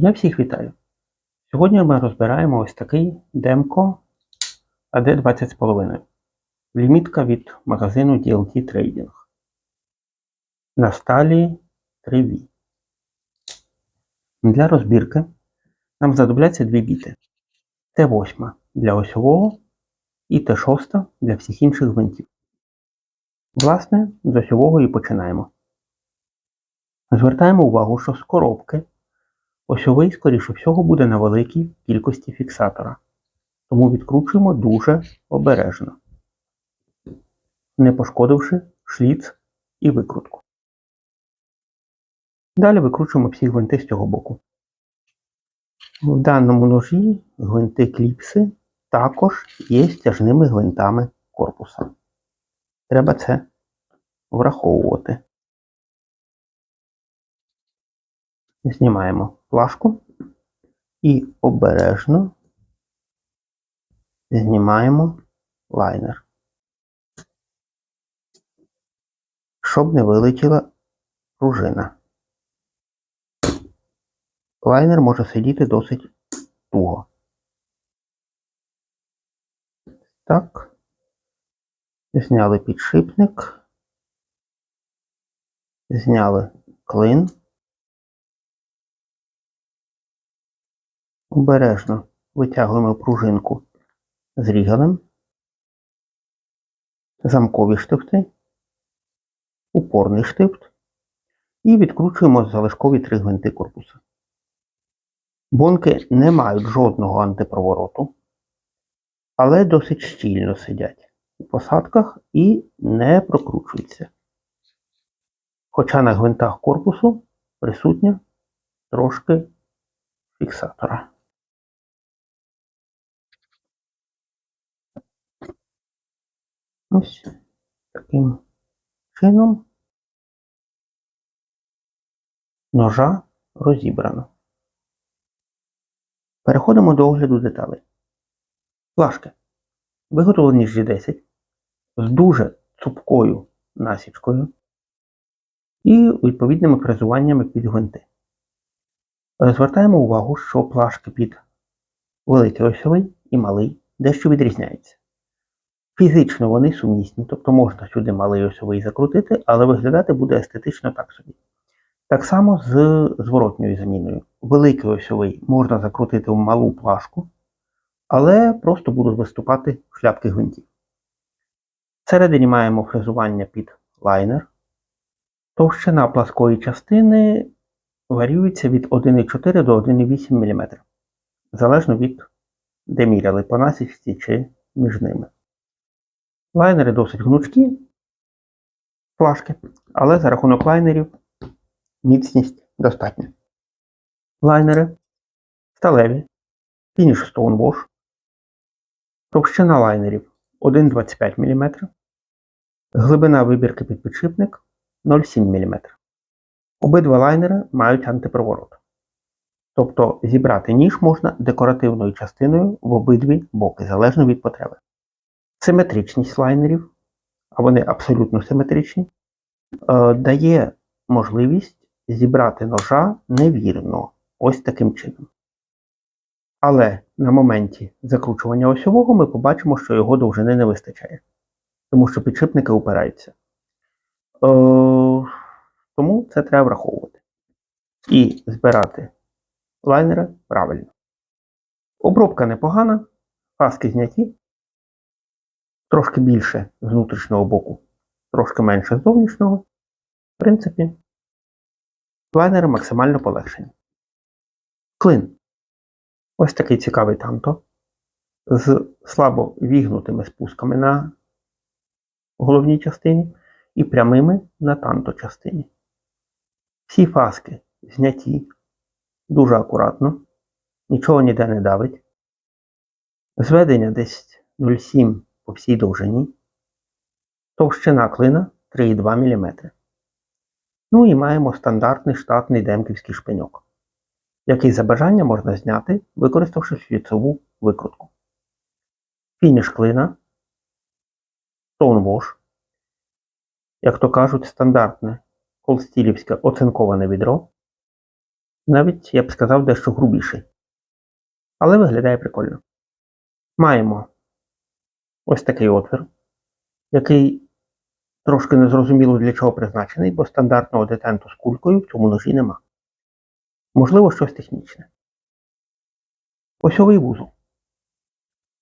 Я всіх вітаю. Сьогодні ми розбираємо ось такий демко AD 20,5. Лімітка від магазину DLT Trading. На сталі 3V. Для розбірки нам знадобляться дві біти. Т8 для осьового і Т6 для всіх інших гвинтів. Власне, з осьового і починаємо. Звертаємо увагу, що з коробки осьовий, скоріше всього, буде на великій кількості фіксатора. Тому відкручуємо дуже обережно, не пошкодивши шліц і викрутку. Далі викручуємо всі гвинти з цього боку. В даному ножі гвинти кліпси також є стяжними гвинтами корпуса. Треба це враховувати. Знімаємо плашку і обережно знімаємо лайнер, щоб не вилетіла пружина. Лайнер може сидіти досить туго. Так. Зняли підшипник. Зняли клин. Обережно витягуємо пружинку з рігалем, замкові штифти, упорний штифт і відкручуємо залишкові три гвинти корпуса. Бонки не мають жодного антипровороту, але досить щільно сидять у посадках і не прокручуються. Хоча на гвинтах корпусу присутня трошки фіксатора. Ось таким чином ножа розібрано. Переходимо до огляду деталей. Плашки. Виготовлені з G10 з дуже цупкою насічкою і відповідними фрезуваннями під гвинти. Звертаємо увагу, що плашки під великий осьовий і малий дещо відрізняються. Фізично вони сумісні, тобто можна сюди малий осьовий закрутити, але виглядати буде естетично так собі. Так само з зворотньою заміною. Великий осьовий можна закрутити в малу плашку, але просто будуть виступати шляпки гвинтів. Всередині маємо фрезування під лайнер. Товщина пласкої частини варіюється від 1,4 до 1,8 мм, залежно від де міряли по насічці чи між ними. Лайнери досить гнучкі плашки, але за рахунок лайнерів міцність достатня. Лайнери сталеві, фініш Stonewash, товщина лайнерів 1,25 мм, глибина вибірки під підшипник 0,7 мм. Обидва лайнери мають антипроворот. Тобто зібрати ніж можна декоративною частиною в обидві боки, залежно від потреби. Симетричність лайнерів, а вони абсолютно симетричні, е, дає можливість зібрати ножа невірно, ось таким чином. Але на моменті закручування осьового ми побачимо, що його довжини не вистачає, тому що підшипники упираються. Е, тому це треба враховувати. І збирати лайнери правильно. Обробка непогана, паски зняті, трошки більше з внутрішнього боку, трошки менше з зовнішнього. В принципі, лайнери максимально полегшені. Клин. Ось такий цікавий танто з слабо вігнутими спусками на головній частині і прямими на танто частині. Всі фаски зняті дуже акуратно, нічого ніде не давить. Зведення десь 0,7 по всій довжині. Товщина клина 3,2 мм. Ну і маємо стандартний штатний демківський шпиньок, який за бажання можна зняти, використавши шліцову викрутку. Фініш клина, Stonewash, як то кажуть, стандартне колстілівське оцинковане відро Навіть, я б сказав, дещо грубіший. Але виглядає прикольно. Маємо ось такий отвір, який трошки незрозуміло для чого призначений, бо стандартного детенту з кулькою в цьому ножі нема. Можливо, щось технічне. Осьовий вузол.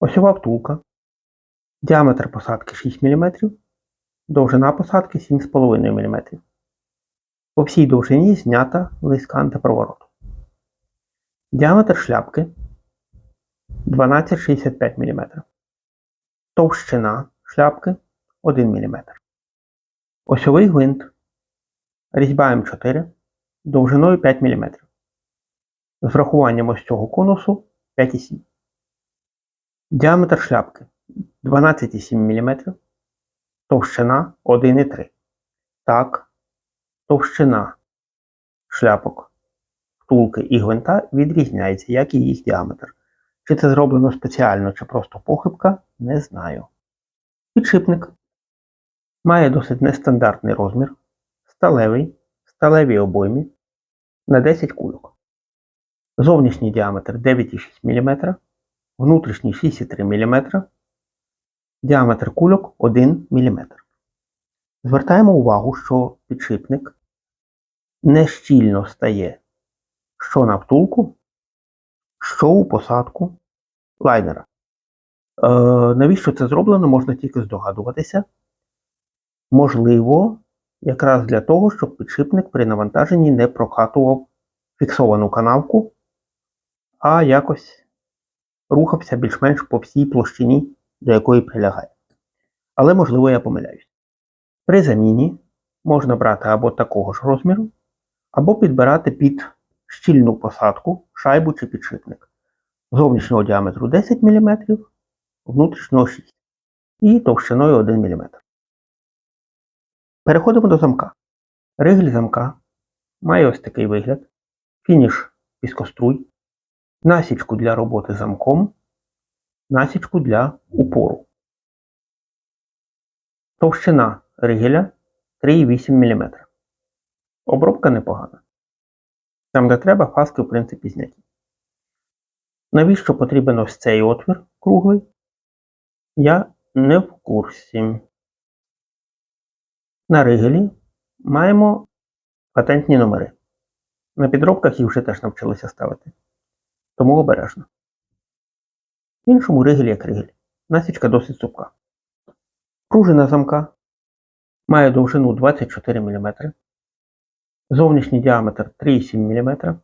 Осьова втулка. Діаметр посадки 6 мм, довжина посадки 7,5 мм. По всій довжині знята лиска антипровороту. Діаметр шляпки 12,65 мм. Товщина шляпки 1 мм. Осьовий гвинт. Різьба М4 довжиною 5 мм. З врахуванням ось цього конусу 5,7. Діаметр шляпки 12,7 мм. Товщина 1,3. Так, товщина шляпок, втулки і гвинта відрізняється, як і їх діаметр. Чи це зроблено спеціально, чи просто похибка, не знаю. Підшипник має досить нестандартний розмір, сталевий, сталевій обоймі на 10 кульок. Зовнішній діаметр 9,6 мм, внутрішній 6,3 мм, діаметр кульок 1 мм. Звертаємо увагу, що підшипник не щільно стає що на втулку, що у посадку лайнера. Е, навіщо це зроблено, можна тільки здогадуватися. Можливо, якраз для того, щоб підшипник при навантаженні не прокатував фіксовану канавку, а якось рухався більш-менш по всій площині, до якої прилягає. Але, можливо, я помиляюсь. При заміні можна брати або такого ж розміру, або підбирати під щільну посадку шайбу чи підшипник. Зовнішнього діаметру 10 мм, внутрішнього 6 і товщиною 1 мм. Переходимо до замка. Ригель замка має ось такий вигляд, фініш піскоструй, насічку для роботи замком, насічку для упору. Товщина ригеля 3,8 мм. Обробка непогана. Там, де треба, фаски, в принципі, зняті. Навіщо потрібен ось цей отвір круглий? Я не в курсі. На ригелі маємо патентні номери. На підробках їх вже теж навчилися ставити. Тому обережно. В іншому ригель як ригель. Насічка досить цупка. Пружина замка має довжину 24 мм, зовнішній діаметр 3,7 мм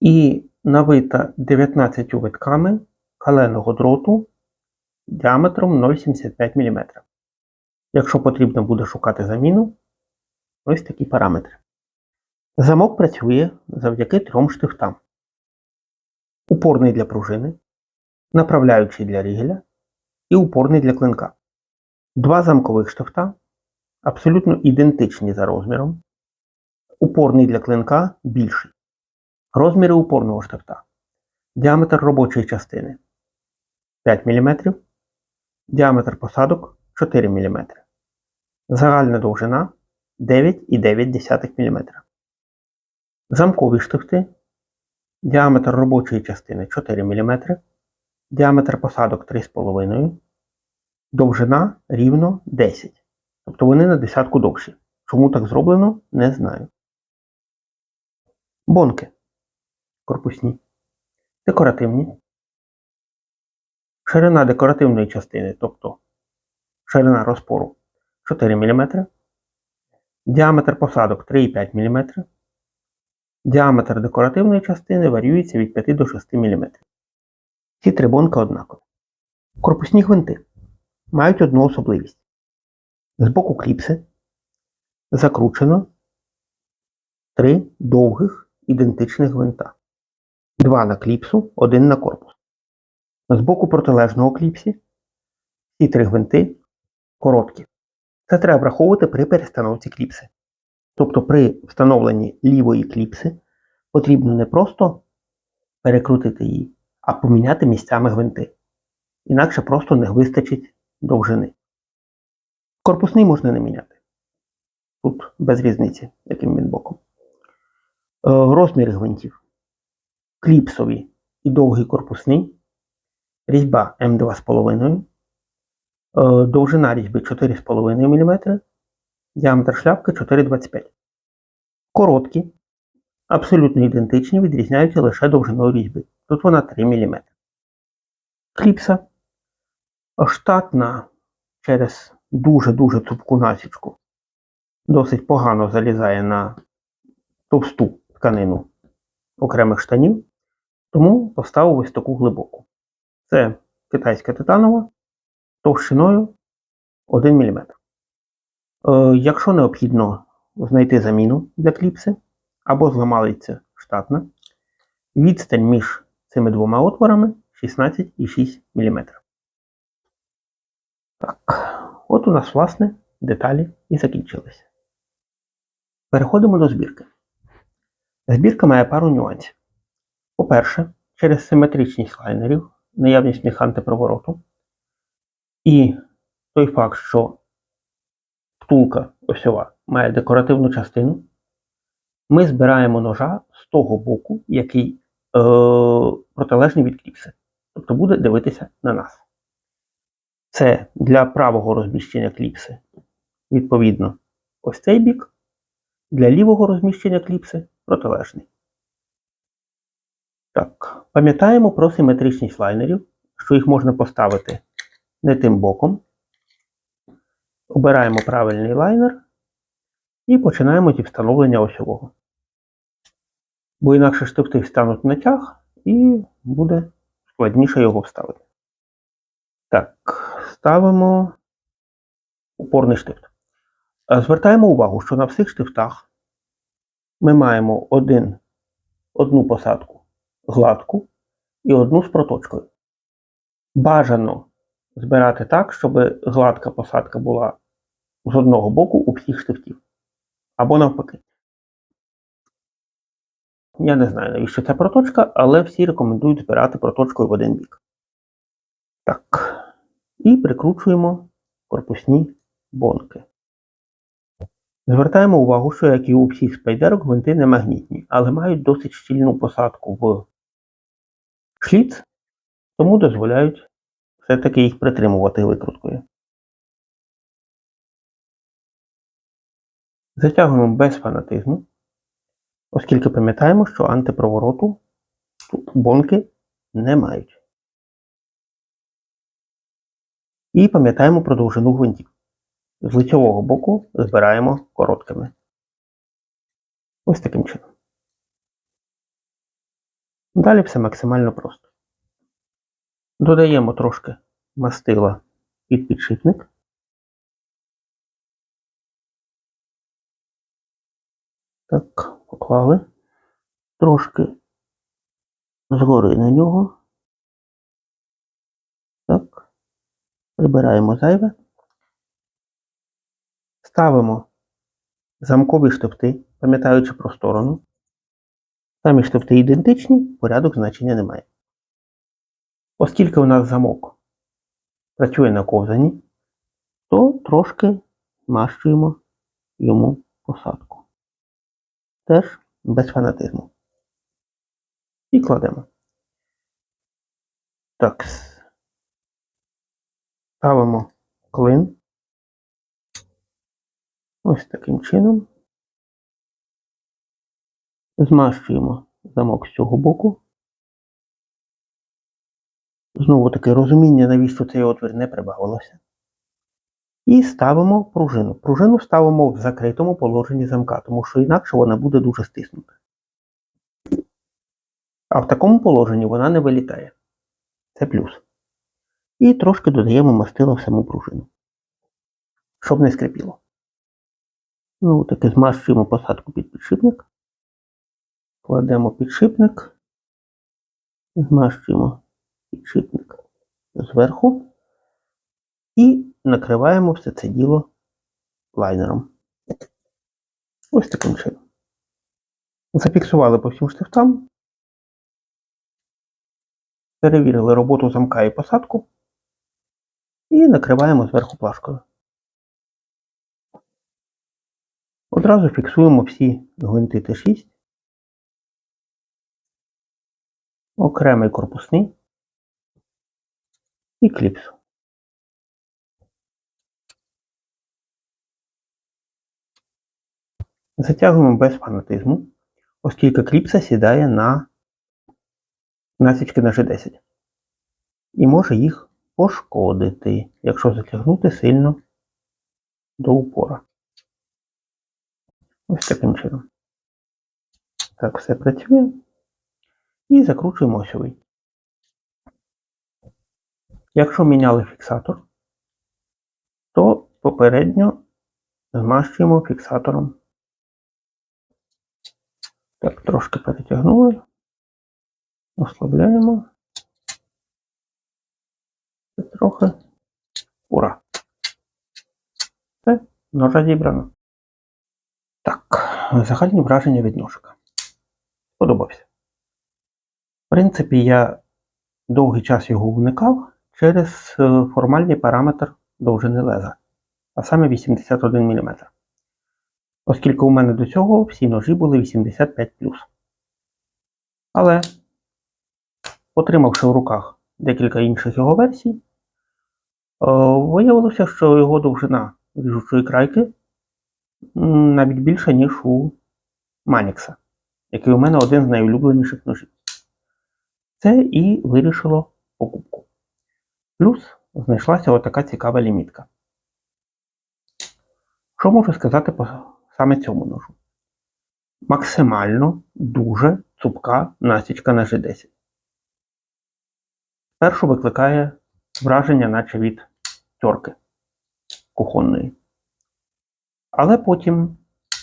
і навита 19 витками каленого дроту діаметром 0,75 мм. Якщо потрібно буде шукати заміну, ось такі параметри. Замок працює завдяки трьом штифтам. Упорний для пружини, направляючий для рігеля і упорний для клинка. Два замкових штифта абсолютно ідентичні за розміром. Упорний для клинка більший. Розміри упорного штифта. Діаметр робочої частини 5 мм. Діаметр посадок 4 мм. Загальна довжина 9,9 мм. Замкові штифти. Діаметр робочої частини 4 мм. Діаметр посадок 3,5. Довжина рівно 10. Тобто вони на десятку довші. Чому так зроблено, не знаю. Бонки. Корпусні. Декоративні. Ширина декоративної частини, тобто ширина розпору 4 мм. Діаметр посадок 3,5 мм. Діаметр декоративної частини варіюється від 5 до 6 мм. Ці три бонки однакові. Корпусні гвинти мають одну особливість. З боку кліпси закручено три довгих ідентичних гвинта. Два на кліпсу, один на корпус. З боку протилежного кліпсі ці три гвинти короткі. Це треба враховувати при перестановці кліпси. Тобто при встановленні лівої кліпси потрібно не просто перекрутити її, а поміняти місцями гвинти. Інакше просто не вистачить довжини. Корпусний можна не міняти. Тут без різниці, яким він боком. Розміри гвинтів. Кліпсові і довгий корпусний. Різьба М2,5. Е, Довжина різьби 4,5 мм. Діаметр шляпки 4,25 Короткі, абсолютно ідентичні, відрізняються лише довжиною різьби. Тут вона 3 мм. Кліпса штатна через дуже-дуже цупку насічку. Досить погано залізає на товсту тканину окремих штанів, тому поставив ось таку глибоку. Це китайська титанова товщиною 1 мм. Е, якщо необхідно знайти заміну для кліпси або зламалиться штатна, відстань між цими двома отворами 16,6 мм. Так, от у нас, власне, деталі і закінчилися. Переходимо до збірки. Збірка має пару нюансів. По-перше, через симетричність лайнерів, наявність них антипровороту, і той факт, що втулка осьова має декоративну частину, ми збираємо ножа з того боку, який е, протилежний від кліпси. Тобто буде дивитися на нас. Це для правого розміщення кліпси, відповідно, ось цей бік. Для лівого розміщення кліпси протилежний. Так, пам'ятаємо про симетричність лайнерів, що їх можна поставити не тим боком. Обираємо правильний лайнер і починаємо зі встановлення осьового. Бо інакше штифти встануть на тяг і буде складніше його вставити. Так, ставимо упорний штифт. Звертаємо увагу, що на всіх штифтах ми маємо один, одну посадку гладку і одну з проточкою. Бажано збирати так, щоб гладка посадка була з одного боку у всіх штифтів. Або навпаки. Я не знаю, навіщо ця проточка, але всі рекомендують збирати проточкою в один бік. Так. І прикручуємо корпусні бонки. Звертаємо увагу, що як і у всіх спайдерок, гвинти не магнітні, але мають досить щільну посадку в шліц, тому дозволяють все-таки їх притримувати викруткою. Затягуємо без фанатизму, оскільки пам'ятаємо, що антипровороту бонки не мають. І пам'ятаємо про довжину гвинтів. З лицьового боку збираємо короткими. Ось таким чином. Далі все максимально просто. Додаємо трошки мастила під підшипник. Так, поклали. Трошки згори на нього. Так. Прибираємо зайве. Ставимо замкові штифти, пам'ятаючи про сторону. Самі штифти ідентичні, порядок значення немає. Оскільки у нас замок працює на ковзані, то трошки змащуємо йому посадку. Теж без фанатизму. І кладемо. Так. Ставимо клин. Ось таким чином. Змащуємо замок з цього боку. Знову таки розуміння, навіщо цей отвір не прибавилося. І ставимо пружину. Пружину ставимо в закритому положенні замка, тому що інакше вона буде дуже стиснута. А в такому положенні вона не вилітає. Це плюс. І трошки додаємо мастила в саму пружину, щоб не скрипіло. Ну, таки змащуємо посадку під підшипник. Кладемо підшипник, змащуємо підшипник зверху і накриваємо все це діло лайнером. Ось таким чином. Зафіксували по всім штифтам. Перевірили роботу замка і посадку. І накриваємо зверху плашкою. Одразу фіксуємо всі гвинти Т6 окремий корпусний і кліпсу. Затягуємо без фанатизму, оскільки кліпса сідає на насічки на G10 і може їх пошкодити, якщо затягнути сильно до упора. Ось таким чином. Так, все працює. І закручуємо осьовий. Якщо міняли фіксатор, то попередньо змащуємо фіксатором. Так, трошки перетягнули. Ослабляємо. Трохи. Ура! Все, ножа зібрано. Так, загальні враження від ножика. Сподобався. В принципі, я довгий час його уникав через е, формальний параметр довжини леза, а саме 81 мм. Оскільки у мене до цього всі ножі були 85 Але, отримавши в руках декілька інших його версій, е, виявилося, що його довжина ріжучої крайки навіть більша, ніж у Манікса, який у мене один з найулюбленіших ножів. Це і вирішило покупку. Плюс знайшлася отака цікава лімітка. Що можу сказати по саме цьому ножу? Максимально дуже цупка насічка на G10. Першу викликає враження, наче від тьорки кухонної. Але потім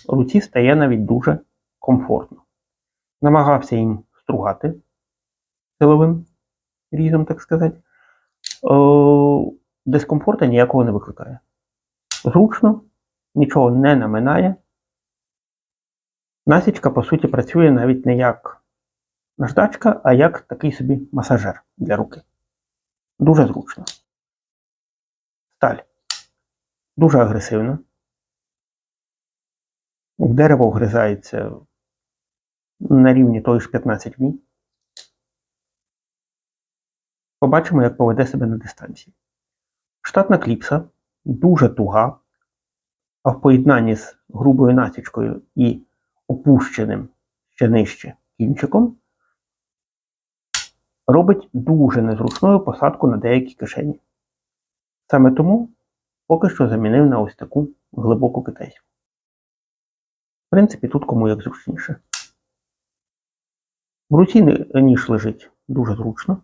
руці стає навіть дуже комфортно. Намагався їм стругати силовим різом, так сказати. О, дискомфорту ніякого не викликає. Зручно, нічого не наминає. Насічка, по суті, працює навіть не як наждачка, а як такий собі масажер для руки. Дуже зручно. Сталь. Дуже агресивна. В дерево вгризається на рівні той ж 15 днів. Побачимо, як поведе себе на дистанції. Штатна кліпса дуже туга, а в поєднанні з грубою насічкою і опущеним ще нижче кінчиком робить дуже незручною посадку на деякі кишені. Саме тому поки що замінив на ось таку глибоку китайську. Принципі, тут кому як зручніше. Руці ніж лежить дуже зручно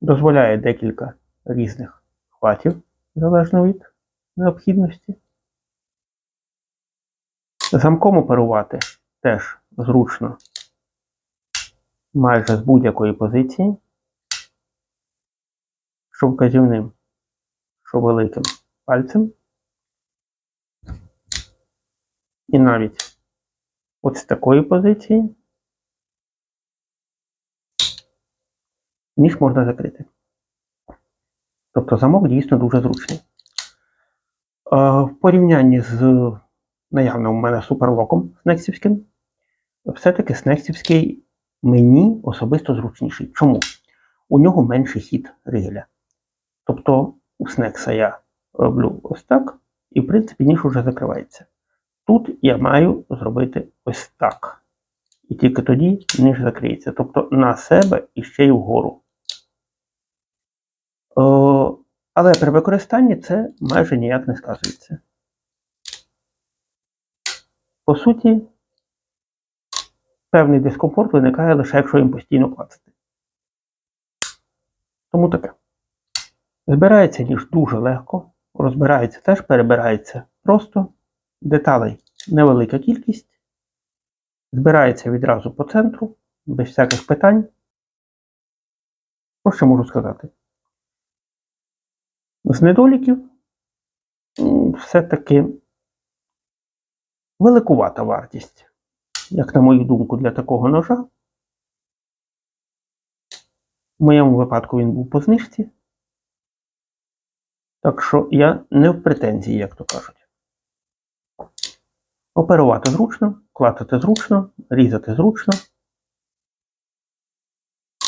дозволяє декілька різних хватів, залежно від необхідності. Замком оперувати теж зручно майже з будь-якої позиції, що вказівним, що великим пальцем. І навіть от з такої позиції ніж можна закрити. Тобто замок дійсно дуже зручний. В порівнянні з наявним у мене суперлоком снексівським, все-таки снексівський мені особисто зручніший. Чому? У нього менший хід ригеля. Тобто у снекса я роблю ось так, і в принципі ніж уже закривається. Тут я маю зробити ось так. І тільки тоді ніж закриється. Тобто на себе і ще й вгору. О, але при використанні це майже ніяк не сказується. По суті, певний дискомфорт виникає лише якщо їм постійно клацати. Тому таке. Збирається ніж дуже легко, розбирається теж, перебирається просто, деталей невелика кількість, збирається відразу по центру, без всяких питань. Про Що можу сказати? З недоліків все-таки великувата вартість, як на мою думку, для такого ножа. В моєму випадку він був по знижці. Так що я не в претензії, як то кажуть. Оперувати зручно, клацати зручно, різати зручно.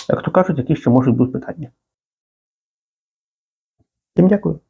Як то кажуть, які ще можуть бути питання. Всім дякую.